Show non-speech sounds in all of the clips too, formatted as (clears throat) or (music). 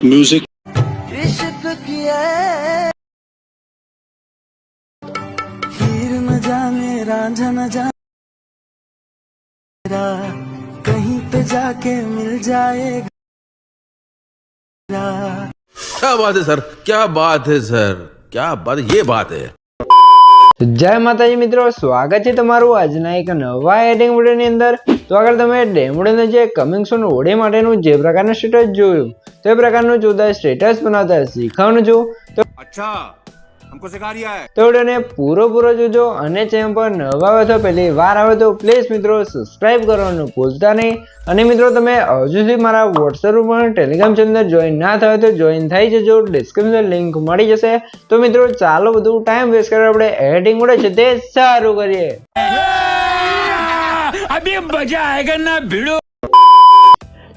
music इश्क किया हीर न जाने रांझा न जाने कहीं पे जाके मिल जाएगा क्या बात है सर क्या बात है सर क्या बात ये बात है જય માતાજી મિત્રો સ્વાગત છે તમારું આજના એક નવા એડિંગ વિડીયોની અંદર તો આગળ તમે ડેમોડેનો જે કમિંગ સોન ઓડી માટેનું જે પ્રકારનું સ્ટેટસ જોયું તો એ પ્રકારનું જોતા સ્ટેટસ બનાવતા શીખવાનું છું તો अच्छा हमको सिखा रिया है તો વિડીયોને પૂરો પૂરો જોજો અને ચેનલ પર નવા આવે તો પહેલી વાર આવે તો પ્લીઝ મિત્રો સબસ્ક્રાઇબ કરવાનું ભૂલતા નહીં અને મિત્રો તમે હજુ સુધી મારા વોટ્સએપ ઉપર ટેલિગ્રામ ચેનલ જોઈન ના થયો તો જોઈન થઈ જજો ડિસ્ક્રિપ્શન લિંક મળી જશે તો મિત્રો ચાલો બધું ટાઈમ વેસ્ટ કરે આપણે એડિટિંગ મળે છે તે સારું કરીએ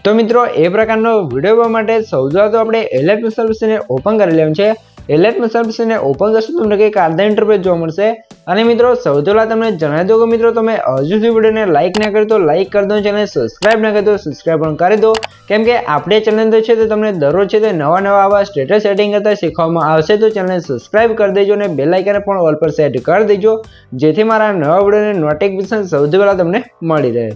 તો મિત્રો, એ પ્રકારનો વીડિયો જોવા માટે સૌથી તો આપણે એલેટ સર્વિસને ઓપન કરી લેવું છે. એલેટ સર્વિસને ઓપન કરશું તમને કંઈક આધા ઇન્ટરપ્રેટ જોવા મળશે. અને મિત્રો, સૌથી પહેલાં તમને જણાવી દો કે મિત્રો, તમે હજુ સુધી વિડીયોને લાઇક ના કરી તો લાઇક કરી દો ચેનલ સબસ્ક્રાઇબ ના કરી દો સબસ્ક્રાઇબ પણ કરી દો. કેમ કે આપણે ચેનલ તો છે તો તમને દરરોજ છે તે નવા નવા આવા સ્ટેટસ સેટિંગ કરતા શીખવામાં આવશે. તો ચેનલને સબસ્ક્રાઇબ કરી દેજો અને બેલ આઇકન પણ ઓલ પર સેટ કરી દેજો. જેથી મારા નવા વિડીયોની નોટિફિકેશન સૌથી પહેલાં તમને મળી રહે.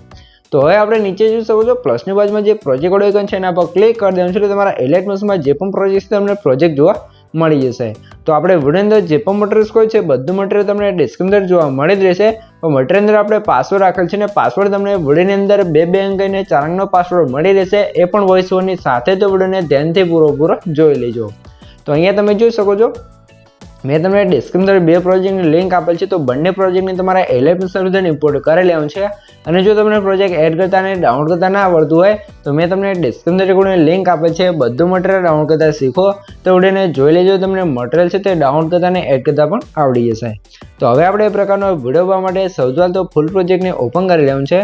તો હવે આપણે નીચે જોઈ શકો છો પ્લસની બાજુમાં જે પ્રોજેક્ટ આઇકન છે એના પર ક્લિક કરી દેવાનું છે, એટલે તમારા એલાઇટ જે પણ પ્રોજેક્ટ છે તમને પ્રોજેક્ટ જોવા મળી જશે. તો આપણે વીડિયો જે પણ મટીરિયલ્સ કોઈ છે, બધું મટીરિયલ તમને ડિસ્ક્રિપ્શન જોવા મળી જ રહેશે. પણ મટીરિયલ અંદર આપણે પાસવર્ડ રાખેલ છે ને પાસવર્ડ તમને વિડીયોની અંદર બે બે અંક અને ચાર અંકનો પાસવર્ડ મળી રહેશે. એ પણ વોઇસ ઓવરની સાથે તો વિડીયોને ધ્યાનથી પૂરો પૂરો જોઈ લેજો. તો અહીંયા તમે જોઈ શકો છો મેં તમને ડિસ્ક્રિપ્શન અંદર બે પ્રોજેક્ટની લિંક આપેલ છે, તો બંને પ્રોજેક્ટની તમારા એલેક્ટ્રિક સોલ્યુશન ઇમ્પોર્ટ કરી લેવાનું છે. અને જો તમને પ્રોજેક્ટ એડ કરતા અને ડાઉનલોડ કરતા ના આવડતું હોય, તો મેં તમને ડિસ્ક્રિપ્શન અંદર લિંક આપેલ છે. બધું મટીરિયલ ડાઉનલોડ કરતા શીખો. તો ઉડીને જોઈ લેજો, તમને મટીરિયલ છે તે ડાઉનલોડ કરતા અને એડ કરતા પણ આવડી જશે. તો હવે આપણે એ પ્રકારનો વીડિયો માટે સૌથી તો ફૂલ પ્રોજેક્ટને ઓપન કરી લેવાનું છે.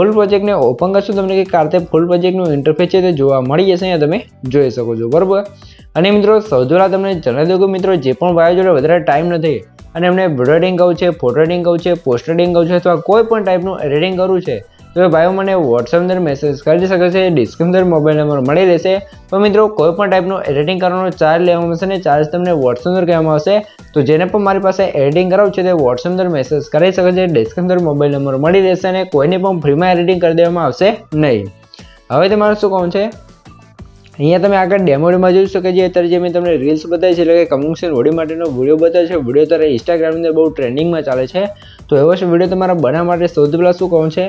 ફૂલ પ્રોજેક્ટને ઓપન કરશું, તમને કે કારતે ફૂલ પ્રોજેક્ટનું ઇન્ટરફેસ છે તે જોવા મળી જશે અહીંયા તમે જોઈ શકો છો, બરાબર? અને મિત્રો સૌથી તમને જણાવી દઉં કે મિત્રો, જે પણ ભાઈઓ જોડે વધારે ટાઈમ નથી, અને એમને વીડિયો કહું છે ફોટો એડિંગ કરવું છે પોસ્ટ એડિંગ કરવું છે, અથવા કોઈ પણ ટાઈપનું એડિટિંગ કરવું છે તો ભાઈઓ, મને વોટ્સએપ અંદર મેસેજ કરી શકે છે ડિસ્ક્રિપ્શન મોબાઈલ નંબર મળી રહેશે. તો મિત્રો, કોઈ પણ ટાઈપનું એડિટિંગ કરવાનો ચાર્જ લેવામાં આવશે ને ચાર્જ તમને વોટ્સએપ અંદર કહેવામાં આવશે, તો જેને પણ મારી પાસે એડિટિંગ કરાવવું છે તે વોટ્સએપ અંદર મેસેજ કરી શકે છે ડિસ્ક્રિપ્શન મોબાઈલ નંબર મળી રહેશે અને કોઈને પણ ફ્રીમાં એડિટિંગ કરી દેવામાં આવશે નહીં. હવે તમારું શું કહું છે? અહીંયા તમે આગળ ડેમોડીમાં જોઈ શકો છો, અત્યારે જે મેં તમને રીલ્સ બતાવી છે, એટલે કે કમ્યુનિકેશન હોડી માટેનો વીડિયો બતાવ્યો છે વીડિયો અત્યારે ઇન્સ્ટાગ્રામની અંદર બહુ ટ્રેન્ડિંગમાં ચાલે છે. તો એવો છે વીડિયો તમારા બનાવવા માટે સૌથી પહેલાં શું કહું છે?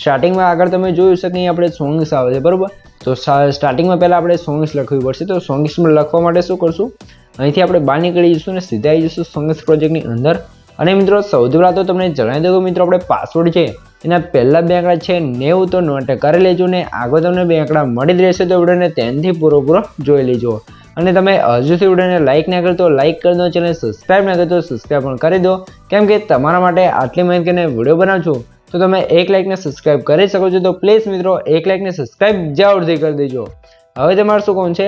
સ્ટાર્ટિંગમાં આગળ તમે જોયું છે કે અહીં આપણે સોંગ્સ આવે છે, બરાબર? તો સ્ટાર્ટિંગમાં પહેલાં આપણે સોંગ્સ લખવી પડશે. તો સોંગ્સમાં લખવા માટે શું કરશું? અહીંથી આપણે બહાર નીકળી જઈશું અને સીધા આવી જઈશું સોંગ્સ પ્રોજેક્ટની અંદર. અને મિત્રો, સૌથી પહેલાં તો તમને જણાવી દઉં મિત્રો, આપણે પાસવર્ડ છે, એના પહેલાં બે આંકડા છે, નેવું તો નોટ કરી લેજો ને આગળ તમને બે આંકડા મળી જ રહેશે. તો વિડીયોને તેનથી પૂરો પૂરો જોઈ લેજો. અને તમે હજુથી વિડીયોને લાઇક ના કરો તો લાઇક કરી દો ચેનલ સબસ્ક્રાઇબ ના કરો તો સબસ્ક્રાઇબ પણ કરી દો. કેમ કે તમારા માટે આટલી મહેનત કરીને વીડિયો બનાવું છું તો તમે એક લાઇકને સબસ્ક્રાઇબ કરી શકો છો. તો પ્લીઝ મિત્રો, એક લાઇકને સબસ્ક્રાઇબ જરૂરથી કરી દેજો. હવે તમારે શું કહું છે?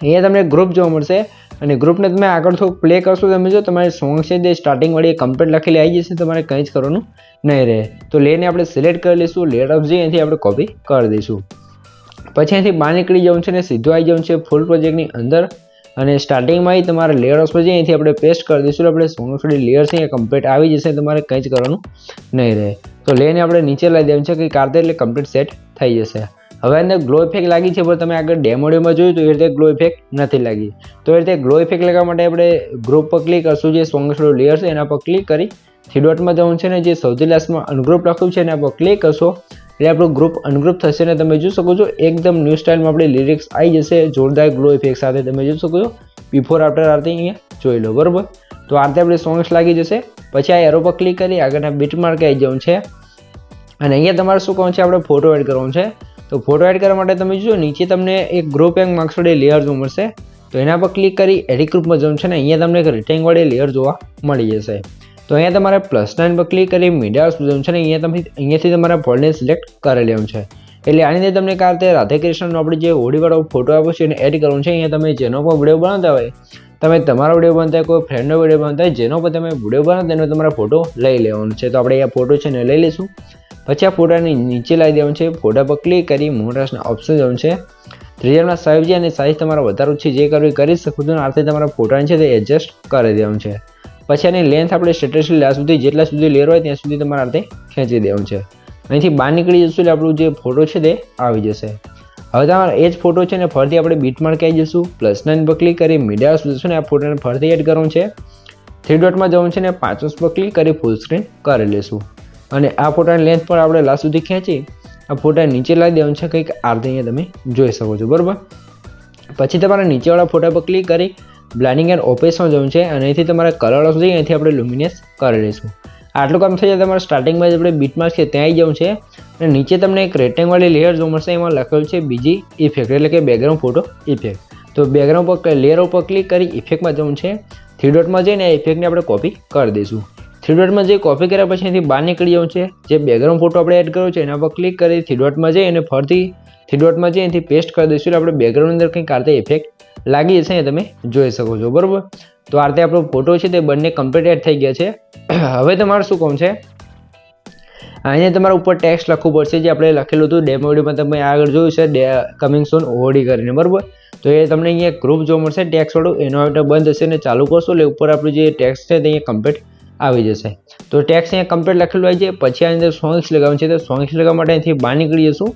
અહીંયા તમને ગ્રુપ જોવા મળશે. અને ગ્રુપને તમે આગળ થોડુંક પ્લે કરશો તમે જો તમારે સોંગ છે તે સ્ટાર્ટિંગવાળી કમ્પ્લીટ લખેલી આવી જશે, તમારે કંઈ જ કરવાનું નહીં રહે. તો લેને આપણે સિલેક્ટ કરી લઈશું. લેટ ઓફ જે અહીંથી આપણે કોપી કરી દઈશું. પછી અહીંથી બહાર નીકળી જવું છે અને સીધું આવી જવું છે ફૂલ પ્રોજેક્ટની અંદર. અને સ્ટાર્ટિંગમાં તમારે લેયર ઓફ જઈએ અહીંથી આપણે પેસ્ટ કરી દઈશું. આપણે સોંગ થોડી લેયર છે, એ કમ્પ્લીટ આવી જશે તમારે કંઈ જ કરવાનું નહીં રહે. તો લઈને આપણે નીચે લઈ દેવું છે કે કાર્તે એટલે કમ્પ્લીટ સેટ થઈ જશે. હવે અંદર ગ્લો ઇફેક્ટ લાગી છે, પણ તમે આગળ ડેમોડિયોમાં જોયું તો એ રીતે ગ્લો ઇફેક્ટ નથી લાગી. તો એ રીતે ગ્લો ઇફેક્ટ લગાવવા માટે આપણે ગ્રુપ પર ક્લિક કરશું, જે સોંગ થોડું લેયર છે, એના પર ક્લિક કરી થ્રી ડોટમાં જવું છે ને, જે સૌથી લાસ્ટમાં અનગ્રુપ લખ્યું છે, એના પર ક્લિક કરશો. એટલે આપણું ગ્રુપ અનગ્રુપ થશે ને તમે જોઈ શકો છો, એકદમ ન્યૂ સ્ટાઇલમાં આપણી લિરિક્સ આવી જશે, જોરદાર ગ્લો ઇફેક્ટ સાથે તમે જોઈ શકો છો. બિફોર આફ્ટર આરતી અહીંયા જોઈ લો, બરાબર? તો આ રીતે આપણે સોંગ્સ લાગી જશે. પછી આ એરો પર ક્લિક કરી, આગળના બીટ માર્ક આવી જવું છે. અને અહીંયા તમારે શું કહું છે, આપણે ફોટો એડ કરવાનો છે. તો ફોટો એડ કરવા માટે તમે જોજો, નીચે તમને એક ગ્રુપ એન્ડ માર્ક્સ વડે લેયર જોવા મળશે. તો એના પર ક્લિક કરી એડિટ ગ્રુપમાં જવું છે ને, અહીંયા તમને એક રિટેંગ વડે લેયર જોવા મળી જશે. તો અહીંયા તમારે પ્લસ નાઇન પર ક્લિક કરી મીડિયા જવું છે ને અહીંયા તમે અહીંયાથી તમારા ફોલ્ડને સિલેક્ટ કરી લેવાનું છે. એટલે આની અંદર તમને કારતે રાધે કૃષ્ણનો આપણે જે હોડીવાળો ફોટો આપ્યો છે એને એડ કરવું છે. અહીંયા તમે જેનો પણ વીડિયો બનાવતા હોય, તમે તમારો વીડિયો બનતા હોય, કોઈ ફ્રેન્ડનો વીડિયો બનતા હોય, જેનો પણ તમે વીડિયો બનાવતા એનો તમારો ફોટો લઈ લેવાનો છે. તો આપણે અહીંયા ફોટો છે ને લઈ લઈશું. પછી આ ફોટાની નીચે લાવી દેવાનું છે. ફોટા પર ક્લિક કરી મોટાસના ઓપ્શન જવાનું છે. ત્રીજામાં છે અને સાઇઝ તમારે વધારો છે. જે કરવી કરી શકો છો. અને આથી તમારા ફોટાને છે તે એડજસ્ટ કરી દેવાનું છે. પછી આની લેન્થ આપણે સ્ટેટસલી લાસ્ટ સુધી જેટલા સુધી લેર હોય ત્યાં સુધી તમારે આ ખેંચી દેવાનું છે. અહીંથી બહાર નીકળી જશું એટલે આપણું જે ફોટો છે તે આવી જશે. હવે તમારે એ જ ફોટો છે ને ફરીથી આપણે બીટમાર્ક આવી જશું. પ્લસ નાઇન પર ક્લિક કરી મીડિયા જશું ને આ ફોટોને ફરીથી એડ કરવાનું છે. થ્રી ડોટમાં જવાનું છે ને પાંચસ પર ક્લિક કરી ફૂલ સ્ક્રીન કરી લેશું. અને આ ફોટાની લેન્થ પણ આપણે લાસ્ટ સુધી ખેંચી, આ ફોટા નીચે લાવી દેવાનું છે કંઈક આરતી અહીંયા તમે જોઈ શકો છો, બરાબર? પછી તમારે નીચેવાળા ફોટા પર ક્લિક કરી બ્લાઇન્ડિંગ એન્ડ ઓપેસમાં જવું છે અને અહીંથી તમારે કલર સુધી અહીંથી આપણે લુમિનેસ કરી લઈશું. આટલું કામ થઈ જાય તમારે સ્ટાર્ટિંગમાં જે આપણે બીટમાર્ક છે ત્યાં જવું છે. અને નીચે તમને એક રેટિંગવાળી લેયર જોવા મળશે, એમાં લખેલું છે બીજી ઇફેક્ટ એટલે કે બેકગ્રાઉન્ડ ફોટો ઇફેક્ટ તો બેકગ્રાઉન્ડ પર લેયર ઉપર ક્લિક કરી ઇફેક્ટમાં જવું છે. થ્રી ડોટમાં જઈને આ ઇફેક્ટને આપણે કોપી કરી દઈશું. થ્રી ડોટમાં જે કોપી કર્યા પછી અહીંથી બહાર નીકળી જવું છે. જે બેકગ્રાઉન્ડ ફોટો આપણે એડ કર્યો છે, એના પર ક્લિક કરી થ્રી ડોટમાં જઈ અને ફરીથી થ્રી ડોટમાં જઈ અહીંથી પેસ્ટ કરી દઈશું, એટલે આપણે બેકગ્રાઉન્ડ અંદર કંઈક કાઢતા ઇફેક્ટ લાગી જશે એ તમે જોઈ શકો છો, બરાબર? તો આ રીતે આપણો ફોટો છે તે બંને કમ્પ્લીટ એડ થઈ ગયા છે. (clears throat) હવે તમારે શું કામ છે? અહીંયા તમારે ઉપર ટેક્સ્ટ લખવું પડશે, જે આપણે લખેલું હતું ડેમો વિડીયોમાં તમે આગળ જોયું છે કમિંગ સોન ઓડી કરીને, બરાબર? તો એ તમને અહીંયા ગ્રુપ જોવા મળશે ટેક્સ વાળું એનો આઈટમ બંધ હશે ને ચાલુ કરશો, એટલે ઉપર આપણું જે ટેક્સ છે તે અહીંયા કમ્પ્લીટ આવી જશે. તો ટેક્સ અહીંયા કમ્પ્લીટ લખેલું હોય છે, પછી આની અંદર સોંગ્સ લગાવવાનું છે, તો સોંગ્સ લગાવવા માટે અહીંથી બહાર નીકળી જશું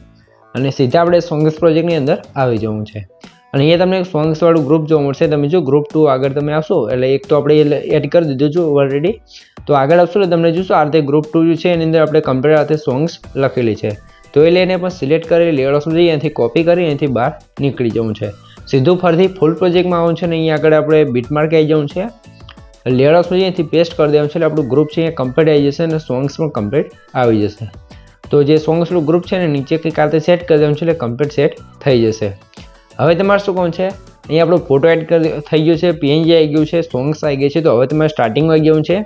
અને સીધા આપણે સોંગ્સ પ્રોજેક્ટની અંદર આવી જવું છે. અને અહીંયા તમને સોંગ્સ વાળું ગ્રુપ જોવા મળશે. તમે જો ગ્રુપ ટુ આગળ તમે આવશો, એટલે એક તો આપણે એડ કરી દીધું છું ઓલરેડી તો આગળ આવશો એટલે તમને જોશો, આ રીતે ગ્રુપ ટુ છે એની અંદર આપણે કમ્પ્યુટર સાથે સોંગ્સ લખેલી છે. તો એ લઈને પણ સિલેક્ટ કરી લેવલ સુધી અહીંયાથી કોપી કરી, અહીંથી બહાર નીકળી જવું છે. સીધું ફરીથી ફૂલ પ્રોજેક્ટમાં આવવાનું છે ને અહીંયા આગળ આપણે બીટમાર્ક આવી જવું છે. લેવલ સુધી અહીંથી પેસ્ટ કરી દેવાનું છે એટલે આપણું ગ્રુપ છે અહીંયા કમ્પ્લીટ આવી જશે અને સોંગ્સ પણ કમ્પ્લીટ આવી જશે. તો જે સોંગ્સનું ગ્રુપ છે ને નીચે કંઈક રીતે સેટ કરી દેવાનું છે એટલે કમ્પ્લીટ સેટ થઈ જશે. હવે તમારે શું કહું છે? અહીંયા આપણો ફોટો એડ થઈ ગયો છે પીએનજી આવી ગયું છે સોંગ્સ આવી ગયા છે, તો હવે તમારે સ્ટાર્ટિંગમાં આવી ગયું છે.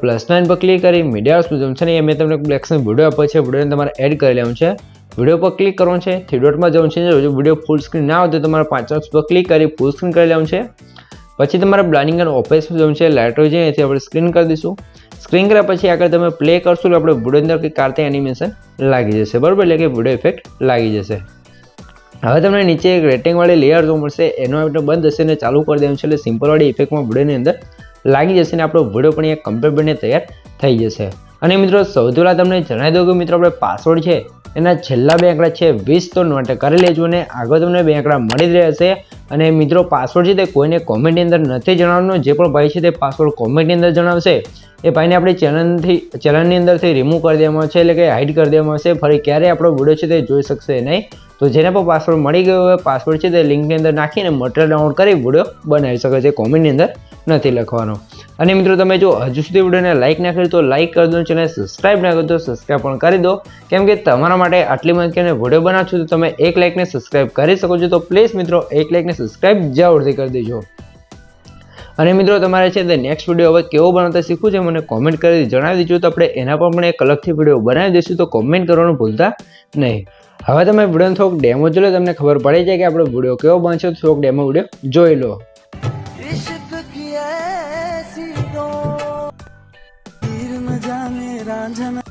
પ્લસ નાઇન પર ક્લિક કરી મીડિયા સુધી છે ને એ મેં તમને બ્લેક્સન વીડિયો આપ્યો છે વિડીયોને તમારે એડ કરી લેવાનું છે. વીડિયો પર ક્લિક કરવાનું છે થ્રી ડોટમાં જવાનું છે, જો વીડિયો ફૂલ સ્ક્રીન ના આવે તો તમારે પાંચ પર ક્લિક કરી ફૂલ સ્ક્રીન કરી લેવાનું છે. પછી તમારે બ્લાઇન્ડિંગ અને ઓપરેશન જવાનું છે લાઇટો છે એથી આપણે સ્ક્રીન કરી દઈશું. સ્ક્રીન કર્યા પછી આગળ તમે પ્લે કરશો એટલે આપણે વીડિયો અંદર કંઈક કાર્તે એનિમેશન લાગી જશે. બરાબર? એટલે કે વીડિયો ઇફેક્ટ લાગી જશે. હવે તમને નીચે એક રેટિંગવાળી લેયર જોવા મળશે, એનો આપણે બંધ હશે ને ચાલુ કરી દેવાનું છે, એટલે સિમ્પલવાળી ઇફેક્ટમાં વિડીયોની અંદર લાગી જશે ને આપણો વીડિયો પણ એક કમ્પ્લીટ બને તૈયાર થઈ જશે. અને મિત્રો, સૌથી પહેલાં તમને જણાવી દઉં કે મિત્રો, આપણે પાસવર્ડ છે, એના છેલ્લા બે આંકડા છે, વીસ તો નોટ કરી લેજો અને આગળ તમને બે આંકડા મળી જ રહેશે. અને મિત્રો પાસવર્ડ છે તે કોઈને કોમેન્ટની અંદર નથી જણાવવાનો. જે પણ ભાઈ છે તે પાસવર્ડ કોમેન્ટની અંદર જણાવશે. એ ભાઈને આપણે ચેનલથી ચેનલની અંદરથી રિમૂવ કરી દેવામાં આવશે, એટલે કે હાઇડ કરી દેવામાં આવશે. ફરી ક્યારે આપણો વીડિયો છે તે જોઈ શકશે નહીં. તો જેને પણ પાસવર્ડ મળી ગયો હોય પાસવર્ડ છે તે લિંકની અંદર નાખીને મટીરિયલ ડાઉનલોડ કરી વીડિયો બનાવી શકે છે કોમેન્ટની અંદર. નથી લખવાનો. અને મિત્રો તમે જો હજુ સુધી વિડીયોને લાઇક ના કરી તો લાઇક કરી દો ચેનલ સબસ્ક્રાઇબ ના કરી તો સબસ્ક્રાઇબ પણ કરી દો. કેમ કે તમારા માટે આટલી માહિતી વીડિયો બનાવું છું તો તમે એક લાઇકને સબસ્ક્રાઇબ કરી શકો છો. તો પ્લીઝ મિત્રો એક લાઇકને સબસ્ક્રાઇબ જરૂરથી કરી દેજો. અને મિત્રો તમારે છે તે નેક્સ્ટ વીડિયો હવે કેવો બનાવતા શીખવું છે મને કોમેન્ટ કરી જણાવી દીજો. તો આપણે એના પર પણ એક અલગથી વીડિયો બનાવી દઈશું તો કોમેન્ટ કરવાનું ભૂલતા નહીં. હવે તમે વીડિયો થોડોક ડેમો જોઈ લો, તમને ખબર પડી જાય કે આપણો વીડિયો કેવો બનશે થોડોક ડેમો વીડિયો જોઈ લો.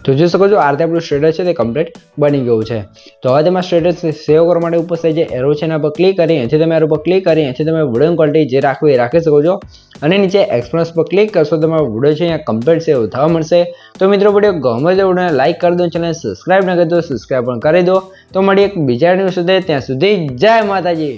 તો જોઈ શકો છો, આ રીતે આપણું સ્ટેટસ છે તે કમ્પ્લીટ બની ગયું છે. તો હવે તમારે સ્ટેટસ સેવ કરવા માટે ઉપર સાઈડ જે એરો છે એના પર ક્લિક કરી અહીંથી તમે એરો પર ક્લિક કરી અહીંથી તમે વીડિયો ક્વોલિટી જે રાખવી રાખી શકો છો. અને નીચે એક્સપ્રેસ પર ક્લિક કરશો, તમારો વીડિયો છે અહીંયા કમ્પ્લીટ સેવ થવા મળશે. તો મિત્રો વીડિયો ગમે તો વિડીયોને લાઇક કરી દો ચેનલ સબસ્ક્રાઇબ ન કરી દો સબસ્ક્રાઈબ પણ કરી દો. તો મળી એક બીજા ન્યૂઝ સુધી ત્યાં સુધી જય માતાજી.